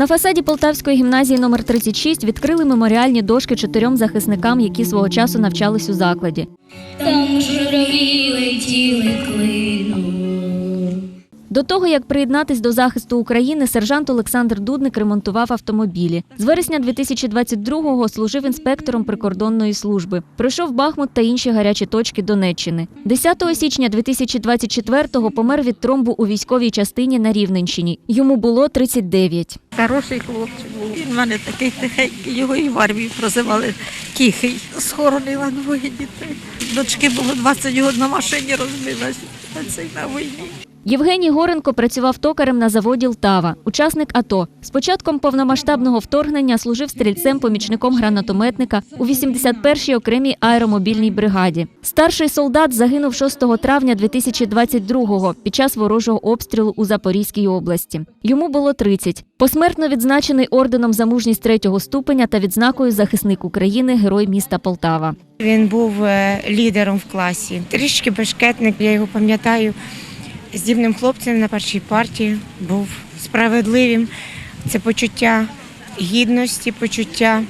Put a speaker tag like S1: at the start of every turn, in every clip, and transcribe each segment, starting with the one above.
S1: На фасаді Полтавської гімназії номер 36 відкрили меморіальні дошки чотирьом захисникам, які свого часу навчались у закладі.
S2: Там журавлі летіли клином.
S1: До того, як приєднатись до захисту України, сержант Олександр Дудник ремонтував автомобілі. З вересня 2022-го служив інспектором прикордонної служби. Пройшов Бахмут та інші гарячі точки Донеччини. 10 січня 2024-го помер від тромбу у військовій частині на Рівненщині. Йому було 39.
S3: Хороший хлопчик був. Він в мене такий тихенький, його і в армії прозивали тихий. Схоронила двоє дітей. Дочки було 20 років на машині розбилась. А цей на війні.
S1: Євгеній Горенко працював токарем на заводі Лтава, учасник АТО. З початком повномасштабного вторгнення служив стрільцем-помічником гранатометника у 81-й окремій аеромобільній бригаді. Старший солдат загинув 6 травня 2022-го під час ворожого обстрілу у Запорізькій області. Йому було 30. Посмертно відзначений орденом за мужність третього ступеня та відзнакою захисник України, герой міста Полтава.
S4: Він був е, лідером в класі. Трішки бешкетник, я його пам'ятаю. Здібним хлопцем на першій партії був справедливим. Це почуття гідності, почуття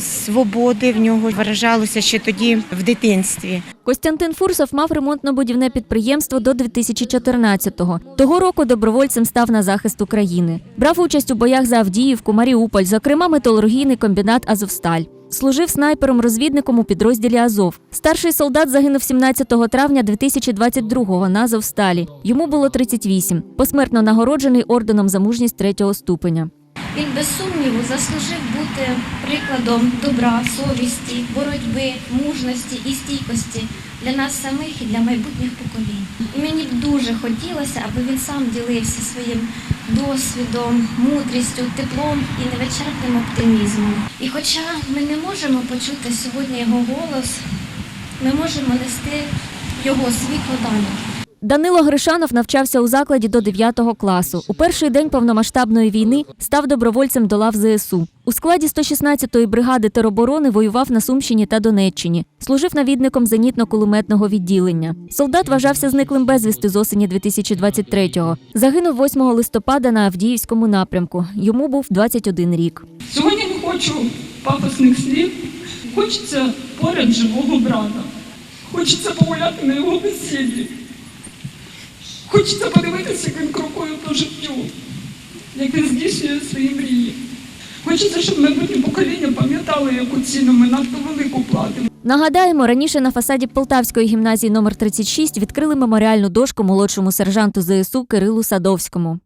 S4: свободи в нього виражалося ще тоді в дитинстві.
S1: Костянтин Фурсов мав ремонтно-будівне підприємство до 2014-го. Того року добровольцем став на захист України. Брав участь у боях за Авдіївку, Маріуполь, зокрема металургійний комбінат Азовсталь. Служив снайпером-розвідником у підрозділі Азов. Старший солдат загинув 17 травня 2022-го на Азовсталі. Йому було 38. Посмертно нагороджений орденом за мужність третього ступеня.
S2: Він без сумніву заслужив бути прикладом добра, совісті, боротьби, мужності і стійкості для нас самих і для майбутніх поколінь. І мені б дуже хотілося, аби він сам ділився своїм досвідом, мудрістю, теплом і невичерпним оптимізмом. І хоча ми не можемо почути сьогодні його голос, ми можемо нести його світло далі.
S1: Данило Гришанов навчався у закладі до 9 класу. У перший день повномасштабної війни став добровольцем до лав ЗСУ. У складі 116-ї бригади тероборони воював на Сумщині та Донеччині. Служив навідником зенітно-кулеметного відділення. Солдат вважався зниклим безвісти з осені 2023-го. Загинув 8 листопада на Авдіївському напрямку. Йому був 21 рік.
S5: Сьогодні не хочу пафосних слів, хочеться поряд живого брата. Хочеться погуляти на його весіллі. Хочеться подивитися, як він крокує по життю, як він здійснює свої мрії. Хочеться, щоб майбутнє покоління пам'ятали, яку ціну ми надто велику платимо.
S1: Нагадаємо, раніше на фасаді Полтавської гімназії номер 36 відкрили меморіальну дошку молодшому сержанту ЗСУ Кирилу Садовському.